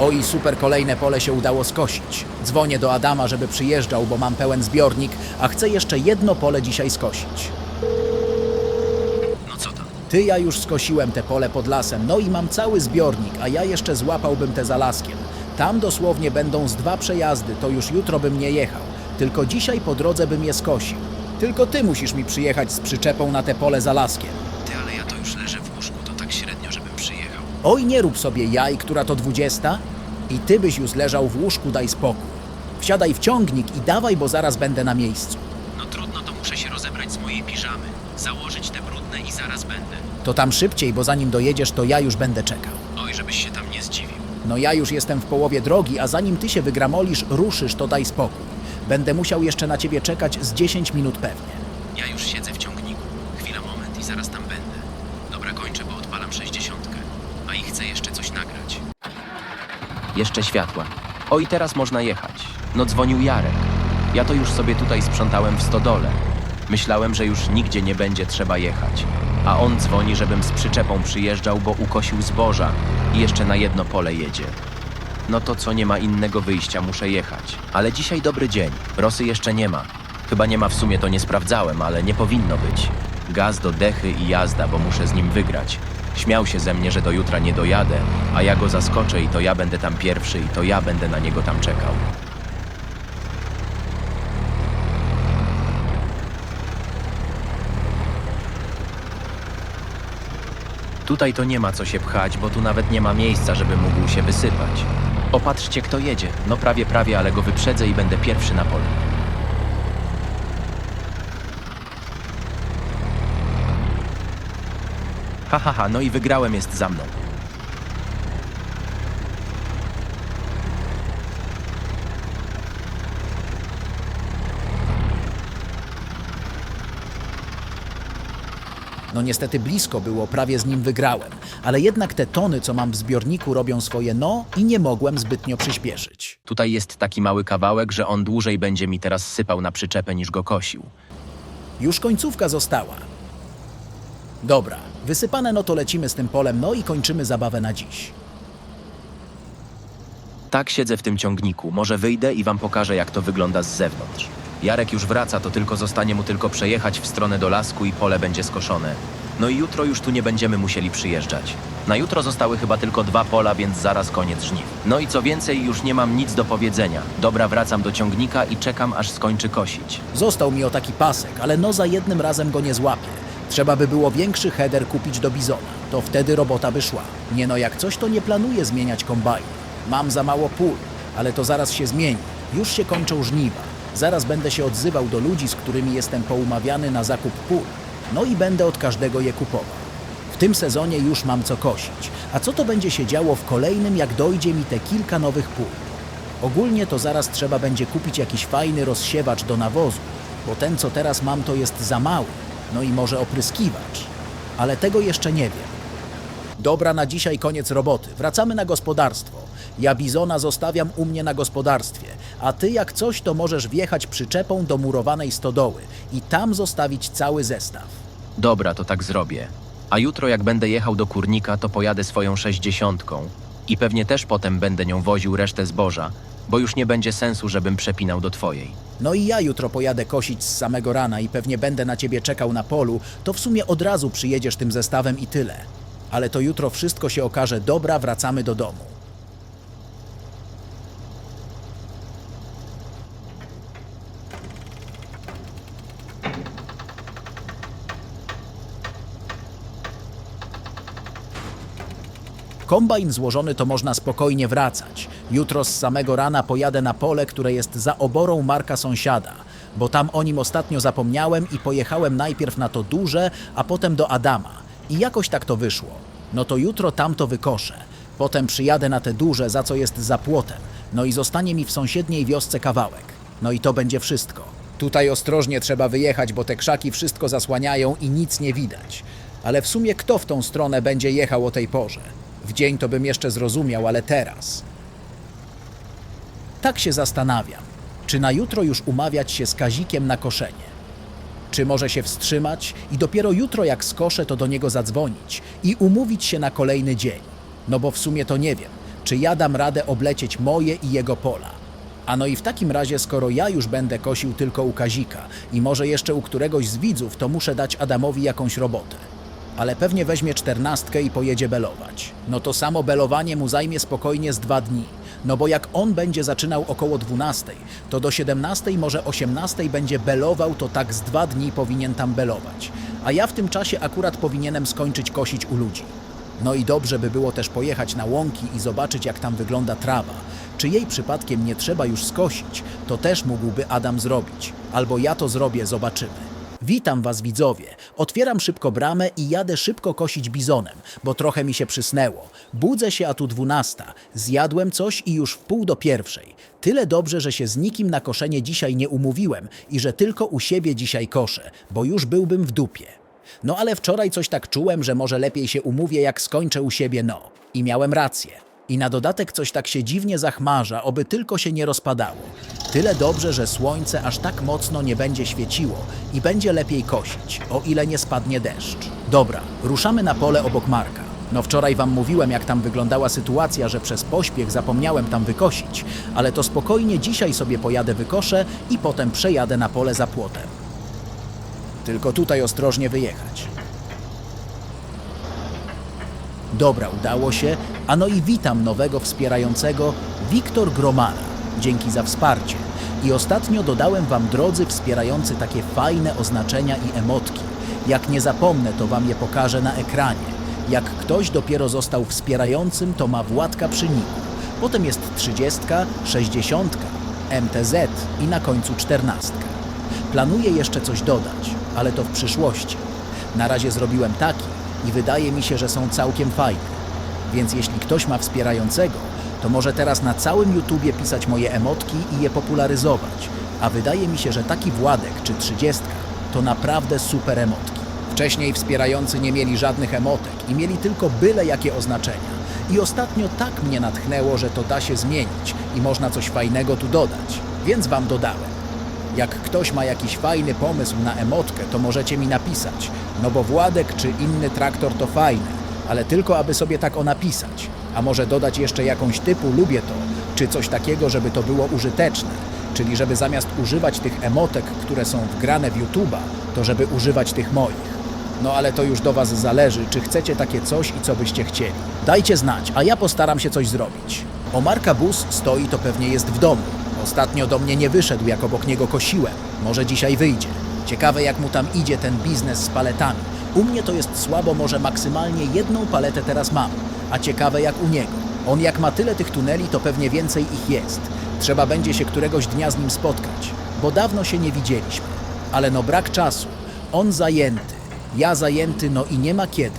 Oj, super kolejne pole się udało skosić. Dzwonię do Adama, żeby przyjeżdżał, bo mam pełen zbiornik, a chcę jeszcze jedno pole dzisiaj skosić. No co tam? Ty, ja już skosiłem te pole pod lasem, no i mam cały zbiornik, a ja jeszcze złapałbym te za laskiem. Tam dosłownie będą z dwa przejazdy, to już jutro bym nie jechał. Tylko dzisiaj po drodze bym je skosił. Tylko ty musisz mi przyjechać z przyczepą na te pole za laskiem. Ty, ale ja to już leżę w łóżku, to tak średnio, żebym przyjechał. Oj, nie rób sobie jaj, która to dwudziesta. I ty byś już leżał w łóżku, daj spokój. Wsiadaj w ciągnik i dawaj, bo zaraz będę na miejscu. No trudno, to muszę się rozebrać z mojej piżamy, założyć te brudne i zaraz będę. To tam szybciej, bo zanim dojedziesz, to ja już będę czekał. Oj, żebyś się tam nie zdziwił. No ja już jestem w połowie drogi, a zanim ty się wygramolisz, ruszysz, to daj spokój. Będę musiał jeszcze na ciebie czekać z 10 minut pewnie. Ja już siedzę w ciągniku. Chwila, moment i zaraz tam będę. Dobra, kończę, bo odpalam sześćdziesiątkę. A i chcę jeszcze coś nagrać. Jeszcze światła. O i teraz można jechać. No dzwonił Jarek. Ja to już sobie tutaj sprzątałem w stodole. Myślałem, że już nigdzie nie będzie trzeba jechać. A on dzwoni, żebym z przyczepą przyjeżdżał, bo ukosił zboża i jeszcze na jedno pole jedzie. No to co, nie ma innego wyjścia, muszę jechać. Ale dzisiaj dobry dzień. Rosy jeszcze nie ma. Chyba nie ma w sumie, to nie sprawdzałem, ale nie powinno być. Gaz do dechy i jazda, bo muszę z nim wygrać. Śmiał się ze mnie, że do jutra nie dojadę, a ja go zaskoczę i to ja będę tam pierwszy i to ja będę na niego tam czekał. Tutaj to nie ma co się pchać, bo tu nawet nie ma miejsca, żeby mógł się wysypać. Opatrzcie, kto jedzie. No prawie, prawie, ale go wyprzedzę i będę pierwszy na polu. Ha, ha, ha, no i wygrałem jest za mną. No niestety blisko było, prawie z nim wygrałem. Ale jednak te tony, co mam w zbiorniku, robią swoje no i nie mogłem zbytnio przyspieszyć. Tutaj jest taki mały kawałek, że on dłużej będzie mi teraz sypał na przyczepę niż go kosił. Już końcówka została. Dobra, wysypane no to lecimy z tym polem, no i kończymy zabawę na dziś. Tak siedzę w tym ciągniku. Może wyjdę i wam pokażę, jak to wygląda z zewnątrz. Jarek już wraca, to tylko zostanie mu tylko przejechać w stronę do lasku i pole będzie skoszone. No i jutro już tu nie będziemy musieli przyjeżdżać. Na jutro zostały chyba tylko dwa pola, więc zaraz koniec żniw. No i co więcej, już nie mam nic do powiedzenia. Dobra, wracam do ciągnika i czekam, aż skończy kosić. Został mi o taki pasek, ale no za jednym razem go nie złapię. Trzeba by było większy header kupić do bizona. To wtedy robota by szła. Nie no, jak coś to nie planuję zmieniać kombajnu. Mam za mało pól, ale to zaraz się zmieni. Już się kończą żniwa. Zaraz będę się odzywał do ludzi, z którymi jestem poumawiany na zakup pól. No i będę od każdego je kupował. W tym sezonie już mam co kosić. A co to będzie się działo w kolejnym, jak dojdzie mi te kilka nowych pól? Ogólnie to zaraz trzeba będzie kupić jakiś fajny rozsiewacz do nawozu, bo ten co teraz mam to jest za mały, no i może opryskiwacz. Ale tego jeszcze nie wiem. Dobra, na dzisiaj koniec roboty. Wracamy na gospodarstwo. Ja bizona zostawiam u mnie na gospodarstwie, a ty jak coś to możesz wjechać przyczepą do murowanej stodoły i tam zostawić cały zestaw. Dobra, to tak zrobię. A jutro jak będę jechał do kurnika, to pojadę swoją sześćdziesiątką i pewnie też potem będę nią woził resztę zboża, bo już nie będzie sensu, żebym przepinał do twojej. No i ja jutro pojadę kosić z samego rana i pewnie będę na ciebie czekał na polu, to w sumie od razu przyjedziesz tym zestawem i tyle. Ale to jutro wszystko się okaże, dobra, wracamy do domu. Kombajn złożony to można spokojnie wracać. Jutro z samego rana pojadę na pole, które jest za oborą Marka sąsiada, bo tam o nim ostatnio zapomniałem i pojechałem najpierw na to duże, a potem do Adama. I jakoś tak to wyszło. No to jutro tamto wykoszę. Potem przyjadę na te duże, za co jest za płotem. No i zostanie mi w sąsiedniej wiosce kawałek. No i to będzie wszystko. Tutaj ostrożnie trzeba wyjechać, bo te krzaki wszystko zasłaniają i nic nie widać. Ale w sumie kto w tą stronę będzie jechał o tej porze? W dzień to bym jeszcze zrozumiał, ale teraz. Tak się zastanawiam, czy na jutro już umawiać się z Kazikiem na koszenie. Czy może się wstrzymać i dopiero jutro jak skoszę, to do niego zadzwonić i umówić się na kolejny dzień. No bo w sumie to nie wiem, czy ja dam radę oblecieć moje i jego pola. A no i w takim razie, skoro ja już będę kosił tylko u Kazika i może jeszcze u któregoś z widzów, to muszę dać Adamowi jakąś robotę. Ale pewnie weźmie czternastkę i pojedzie belować. No to samo belowanie mu zajmie spokojnie z dwa dni. No bo jak on będzie zaczynał około 12, to do 17, może 18 będzie belował, to tak z dwa dni powinien tam belować. A ja w tym czasie akurat powinienem skończyć kosić u ludzi. No i dobrze by było też pojechać na łąki i zobaczyć, jak tam wygląda trawa. Czy jej przypadkiem nie trzeba już skosić, to też mógłby Adam zrobić. Albo ja to zrobię, zobaczymy. Witam Was widzowie. Otwieram szybko bramę i jadę szybko kosić bizonem, bo trochę mi się przysnęło. Budzę się, a tu dwunasta. Zjadłem coś i już w pół do pierwszej. Tyle dobrze, że się z nikim na koszenie dzisiaj nie umówiłem i że tylko u siebie dzisiaj koszę, bo już byłbym w dupie. No ale wczoraj coś tak czułem, że może lepiej się umówię, jak skończę u siebie, no. I miałem rację. I na dodatek coś tak się dziwnie zachmarza, oby tylko się nie rozpadało. Tyle dobrze, że słońce aż tak mocno nie będzie świeciło i będzie lepiej kosić, o ile nie spadnie deszcz. Dobra, ruszamy na pole obok Marka. No wczoraj wam mówiłem, jak tam wyglądała sytuacja, że przez pośpiech zapomniałem tam wykosić, ale to spokojnie dzisiaj sobie pojadę wykoszę i potem przejadę na pole za płotem. Tylko tutaj ostrożnie wyjechać. Dobra, udało się. A no i witam nowego wspierającego, Wiktor Gromala. Dzięki za wsparcie. I ostatnio dodałem Wam, drodzy wspierający, takie fajne oznaczenia i emotki. Jak nie zapomnę, to Wam je pokażę na ekranie. Jak ktoś dopiero został wspierającym, to ma Władka przy niku. Potem jest 30, 60, MTZ i na końcu 14. Planuję jeszcze coś dodać, ale to w przyszłości. Na razie zrobiłem taki i wydaje mi się, że są całkiem fajne. Więc jeśli ktoś ma wspierającego, to może teraz na całym YouTubie pisać moje emotki i je popularyzować. A wydaje mi się, że taki Władek czy 30 to naprawdę super emotki. Wcześniej wspierający nie mieli żadnych emotek i mieli tylko byle jakie oznaczenia. I ostatnio tak mnie natchnęło, że to da się zmienić i można coś fajnego tu dodać. Więc wam dodałem. Jak ktoś ma jakiś fajny pomysł na emotkę, to możecie mi napisać. No bo Władek czy inny traktor to fajne, ale tylko aby sobie tak o napisać. A może dodać jeszcze jakąś typu lubię to, czy coś takiego, żeby to było użyteczne. Czyli żeby zamiast używać tych emotek, które są wgrane w YouTube'a, to żeby używać tych moich. No ale to już do Was zależy, czy chcecie takie coś i co byście chcieli. Dajcie znać, a ja postaram się coś zrobić. O Marka Bus stoi to pewnie jest w domu. Ostatnio do mnie nie wyszedł, jak obok niego kosiłem. Może dzisiaj wyjdzie. Ciekawe jak mu tam idzie ten biznes z paletami. U mnie to jest słabo, może maksymalnie jedną paletę teraz mam. A ciekawe jak u niego. On jak ma tyle tych tuneli, to pewnie więcej ich jest. Trzeba będzie się któregoś dnia z nim spotkać, bo dawno się nie widzieliśmy. Ale no brak czasu. On zajęty, ja zajęty, no i nie ma kiedy.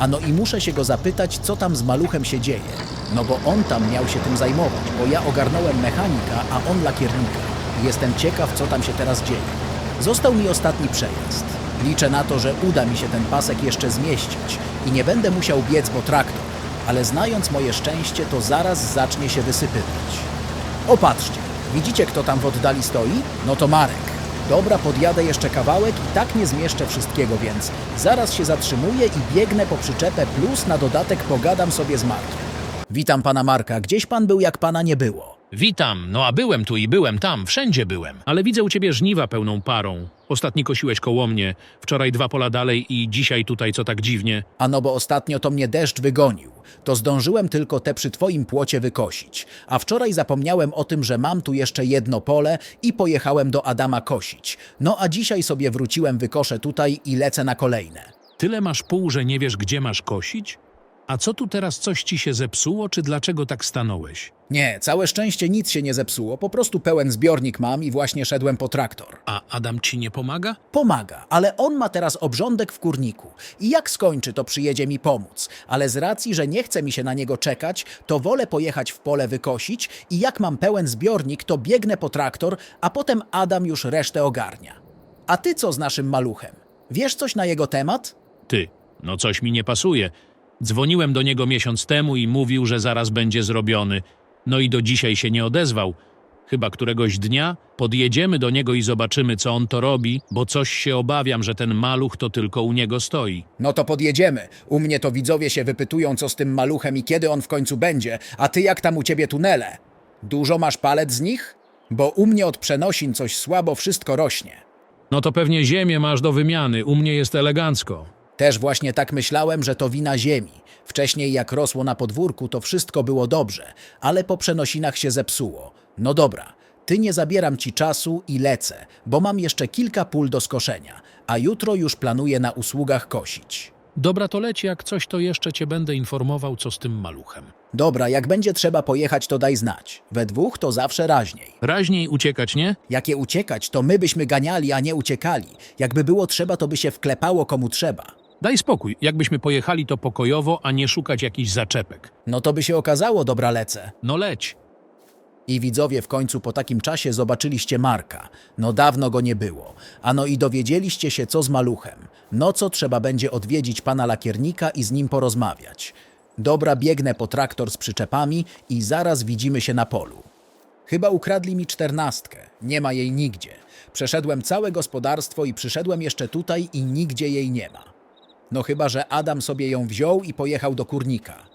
A no i muszę się go zapytać, co tam z maluchem się dzieje. No bo on tam miał się tym zajmować, bo ja ogarnąłem mechanika, a on lakiernika. Jestem ciekaw, co tam się teraz dzieje. Został mi ostatni przejazd. Liczę na to, że uda mi się ten pasek jeszcze zmieścić i nie będę musiał biec, bo traktor. Ale znając moje szczęście, to zaraz zacznie się wysypywać. Opatrzcie, widzicie kto tam w oddali stoi? No to Marek. Dobra, podjadę jeszcze kawałek i tak nie zmieszczę wszystkiego, więc zaraz się zatrzymuję i biegnę po przyczepę plus na dodatek pogadam sobie z Markiem. Witam pana Marka, gdzieś pan był jak pana nie było. Witam, no a byłem tu i byłem tam, wszędzie byłem. Ale widzę u ciebie żniwa pełną parą. Ostatni kosiłeś koło mnie, wczoraj dwa pola dalej i dzisiaj tutaj co tak dziwnie. A no bo ostatnio to mnie deszcz wygonił. To zdążyłem tylko te przy twoim płocie wykosić. A wczoraj zapomniałem o tym, że mam tu jeszcze jedno pole i pojechałem do Adama kosić. No a dzisiaj sobie wróciłem wykoszę tutaj i lecę na kolejne. Tyle masz pół, że nie wiesz, gdzie masz kosić? A co tu teraz coś ci się zepsuło, czy dlaczego tak stanąłeś? Nie, całe szczęście nic się nie zepsuło, po prostu pełen zbiornik mam i właśnie szedłem po traktor. A Adam ci nie pomaga? Pomaga, ale on ma teraz obrządek w kurniku i jak skończy, to przyjedzie mi pomóc. Ale z racji, że nie chce mi się na niego czekać, to wolę pojechać w pole wykosić i jak mam pełen zbiornik, to biegnę po traktor, a potem Adam już resztę ogarnia. A ty co z naszym maluchem? Wiesz coś na jego temat? Ty, no coś mi nie pasuje. Dzwoniłem do niego miesiąc temu i mówił, że zaraz będzie zrobiony. No i do dzisiaj się nie odezwał. Chyba któregoś dnia podjedziemy do niego i zobaczymy, co on to robi, bo coś się obawiam, że ten maluch to tylko u niego stoi. No to podjedziemy. U mnie to widzowie się wypytują, co z tym maluchem i kiedy on w końcu będzie, a ty jak tam u ciebie tunele? Dużo masz palet z nich? Bo u mnie od przenosin coś słabo wszystko rośnie. No to pewnie ziemię masz do wymiany, u mnie jest elegancko. Też właśnie tak myślałem, że to wina ziemi. Wcześniej jak rosło na podwórku, to wszystko było dobrze, ale po przenosinach się zepsuło. No dobra, ty nie zabieram ci czasu i lecę, bo mam jeszcze kilka pól do skoszenia, a jutro już planuję na usługach kosić. Dobra, to leci, jak coś, to jeszcze cię będę informował, co z tym maluchem. Dobra, jak będzie trzeba pojechać, to daj znać. We dwóch to zawsze raźniej. Raźniej uciekać, nie? Jakie uciekać, to my byśmy ganiali, a nie uciekali. Jakby było trzeba, to by się wklepało komu trzeba. Daj spokój, jakbyśmy pojechali to pokojowo, a nie szukać jakichś zaczepek. No to by się okazało, dobra lecę. No leć. I widzowie w końcu po takim czasie zobaczyliście Marka. No dawno go nie było. Ano i dowiedzieliście się co z maluchem. No co trzeba będzie odwiedzić pana lakiernika i z nim porozmawiać. Dobra, biegnę po traktor z przyczepami i zaraz widzimy się na polu. Chyba ukradli mi czternastkę. Nie ma jej nigdzie. Przeszedłem całe gospodarstwo i przyszedłem jeszcze tutaj i nigdzie jej nie ma. No chyba, że Adam sobie ją wziął i pojechał do kurnika.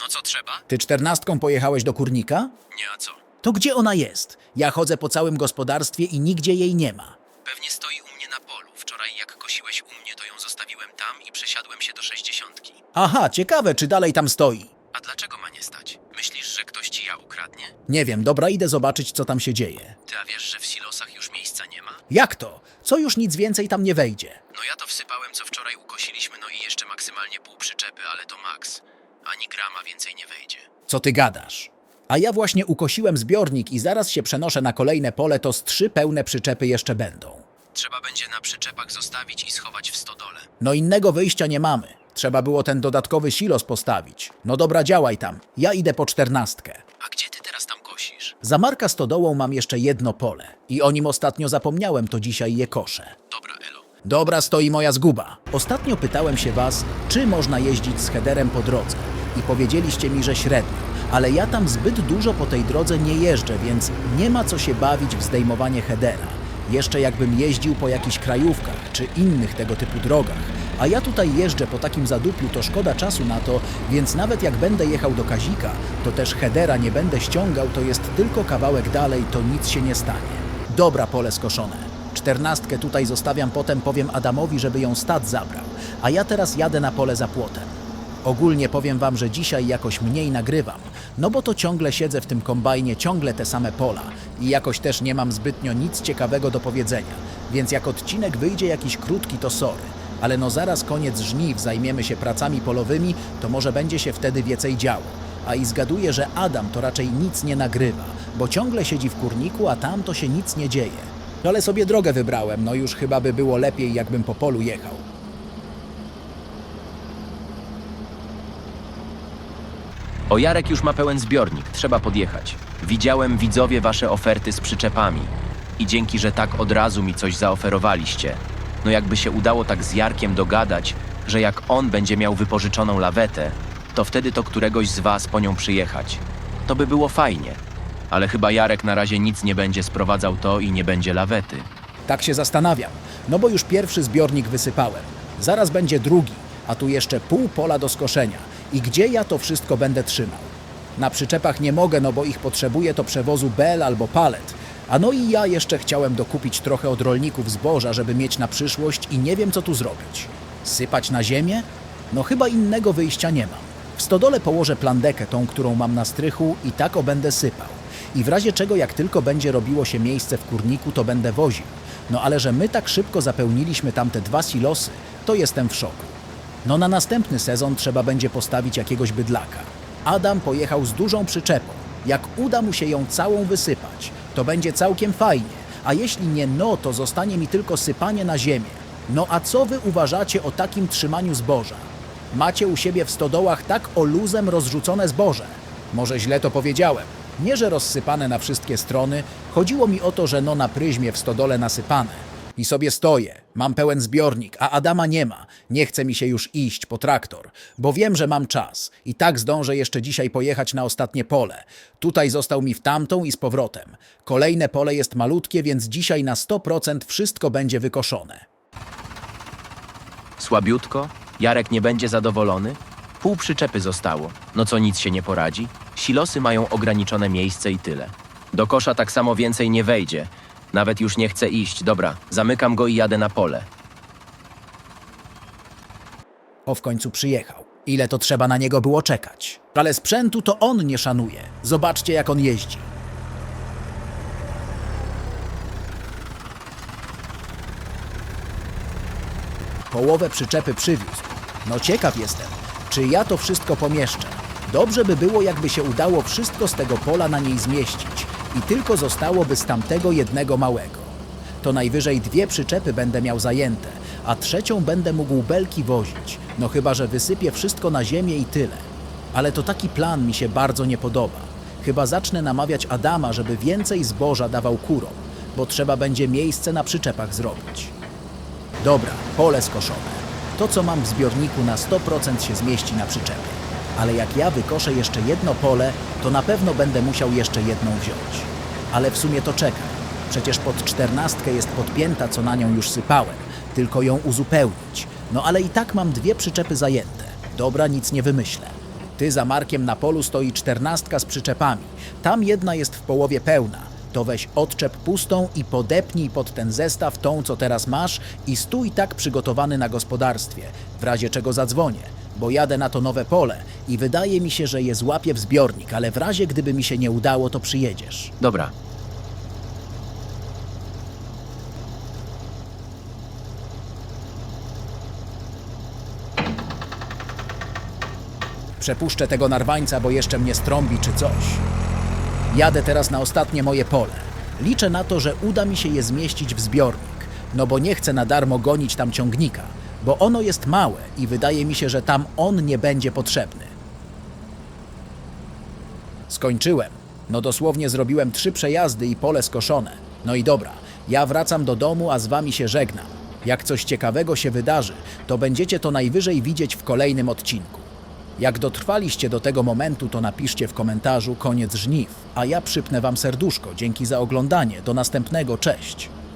No co trzeba? Ty czternastką pojechałeś do kurnika? Nie, a co? To gdzie ona jest? Ja chodzę po całym gospodarstwie i nigdzie jej nie ma. Pewnie stoi u mnie na polu. Wczoraj jak kosiłeś u mnie, to ją zostawiłem tam i przesiadłem się do sześćdziesiątki. Aha, ciekawe, czy dalej tam stoi. A dlaczego ma nie stać? Myślisz, że ktoś ci ja ukradnie? Nie wiem, dobra, idę zobaczyć, co tam się dzieje. Ty a wiesz, że w silosach już miejsca nie ma? Jak to? Co już nic więcej tam nie wejdzie? No ja to wsypałem, co wczoraj ukosiliśmy, no i jeszcze maksymalnie pół przyczepy, ale to maks. Ani grama więcej nie wejdzie. Co ty gadasz? A ja właśnie ukosiłem zbiornik i zaraz się przenoszę na kolejne pole, to z trzy pełne przyczepy jeszcze będą. Trzeba będzie na przyczepach zostawić i schować w stodole. No innego wyjścia nie mamy. Trzeba było ten dodatkowy silos postawić. No dobra, działaj tam. Ja idę po czternastkę. A gdzie ty teraz tam kosisz? Za Marka Stodołą mam jeszcze jedno pole. I o nim ostatnio zapomniałem, to dzisiaj je koszę. Dobra, Elo. Dobra stoi moja zguba. Ostatnio pytałem się was, czy można jeździć z headerem po drodze. I powiedzieliście mi, że średnio. Ale ja tam zbyt dużo po tej drodze nie jeżdżę, więc nie ma co się bawić w zdejmowanie headera. Jeszcze jakbym jeździł po jakichś krajówkach czy innych tego typu drogach. A ja tutaj jeżdżę po takim zadupiu, to szkoda czasu na to, więc nawet jak będę jechał do Kazika, to też headera nie będę ściągał, to jest tylko kawałek dalej, to nic się nie stanie. Dobra pole skoszone. Czternastkę tutaj zostawiam, potem powiem Adamowi, żeby ją stad zabrał, a ja teraz jadę na pole za płotem. Ogólnie powiem wam, że dzisiaj jakoś mniej nagrywam, no bo to ciągle siedzę w tym kombajnie, ciągle te same pola i jakoś też nie mam zbytnio nic ciekawego do powiedzenia, więc jak odcinek wyjdzie jakiś krótki, to sorry. Ale no zaraz koniec żniw, zajmiemy się pracami polowymi, to może będzie się wtedy więcej działo. A i zgaduję, że Adam to raczej nic nie nagrywa, bo ciągle siedzi w kurniku, a tam to się nic nie dzieje. Ale sobie drogę wybrałem, no już chyba by było lepiej, jakbym po polu jechał. O Jarek już ma pełen zbiornik, trzeba podjechać. Widziałem widzowie wasze oferty z przyczepami. I dzięki, że tak od razu mi coś zaoferowaliście. No jakby się udało tak z Jarkiem dogadać, że jak on będzie miał wypożyczoną lawetę, to wtedy to któregoś z was po nią przyjechać. To by było fajnie. Ale chyba Jarek na razie nic nie będzie sprowadzał to i nie będzie lawety. Tak się zastanawiam, no bo już pierwszy zbiornik wysypałem. Zaraz będzie drugi, a tu jeszcze pół pola do skoszenia. I gdzie ja to wszystko będę trzymał? Na przyczepach nie mogę, no bo ich potrzebuję to przewozu bel albo palet. A no i ja jeszcze chciałem dokupić trochę od rolników zboża, żeby mieć na przyszłość i nie wiem co tu zrobić. Sypać na ziemię? No chyba innego wyjścia nie mam. W stodole położę plandekę, tą, którą mam na strychu i tak o będę sypał. I w razie czego, jak tylko będzie robiło się miejsce w kurniku, to będę woził. No ale że my tak szybko zapełniliśmy tamte dwa silosy, to jestem w szoku. No na następny sezon trzeba będzie postawić jakiegoś bydlaka. Adam pojechał z dużą przyczepą. Jak uda mu się ją całą wysypać, to będzie całkiem fajnie. A jeśli nie no, to zostanie mi tylko sypanie na ziemię. No a co wy uważacie o takim trzymaniu zboża? Macie u siebie w stodołach tak o luzem rozrzucone zboże. Może źle to powiedziałem. Nie, że rozsypane na wszystkie strony. Chodziło mi o to, że no na pryzmie w stodole nasypane. I sobie stoję. Mam pełen zbiornik, a Adama nie ma. Nie chce mi się już iść po traktor, bo wiem, że mam czas. I tak zdążę jeszcze dzisiaj pojechać na ostatnie pole. Tutaj został mi w tamtą i z powrotem. Kolejne pole jest malutkie, więc dzisiaj na 100% wszystko będzie wykoszone. Słabiutko? Jarek nie będzie zadowolony? Pół przyczepy zostało. No co nic się nie poradzi? Silosy mają ograniczone miejsce i tyle. Do kosza tak samo więcej nie wejdzie. Nawet już nie chcę iść. Dobra, zamykam go i jadę na pole. O w końcu przyjechał. Ile to trzeba na niego było czekać? Ale sprzętu to on nie szanuje. Zobaczcie, jak on jeździ. Połowę przyczepy przywiózł. No ciekaw jestem, czy ja to wszystko pomieszczę. Dobrze by było, jakby się udało wszystko z tego pola na niej zmieścić i tylko zostałoby z tamtego jednego małego. To najwyżej dwie przyczepy będę miał zajęte, a trzecią będę mógł belki wozić. No chyba, że wysypię wszystko na ziemię i tyle. Ale to taki plan mi się bardzo nie podoba. Chyba zacznę namawiać Adama, żeby więcej zboża dawał kurom, bo trzeba będzie miejsce na przyczepach zrobić. Dobra, pole skoszone. To, co mam w zbiorniku, na 100% się zmieści na przyczepie. Ale jak ja wykoszę jeszcze jedno pole, to na pewno będę musiał jeszcze jedną wziąć. Ale w sumie to czekaj. Przecież pod czternastkę jest podpięta, co na nią już sypałem. Tylko ją uzupełnić. No ale i tak mam dwie przyczepy zajęte. Dobra, nic nie wymyślę. Ty za Markiem na polu stoi czternastka z przyczepami. Tam jedna jest w połowie pełna. To weź odczep pustą i podepnij pod ten zestaw tą, co teraz masz i stój tak przygotowany na gospodarstwie, w razie czego zadzwonię, bo jadę na to nowe pole i wydaje mi się, że je złapię w zbiornik, ale w razie gdyby mi się nie udało, to przyjedziesz. Dobra, Przepuszczę tego narwańca, bo jeszcze mnie strąbi czy coś. Jadę teraz na ostatnie moje pole. Liczę na to, że uda mi się je zmieścić w zbiornik, no bo nie chcę na darmo gonić tam ciągnika, bo ono jest małe i wydaje mi się, że tam on nie będzie potrzebny. Skończyłem. No dosłownie zrobiłem trzy przejazdy i pole skoszone. No i dobra, ja wracam do domu, a z wami się żegnam. Jak coś ciekawego się wydarzy, to będziecie to najwyżej widzieć w kolejnym odcinku. Jak dotrwaliście do tego momentu, to napiszcie w komentarzu koniec żniw, a ja przypnę wam serduszko. Dzięki za oglądanie. Do następnego, cześć.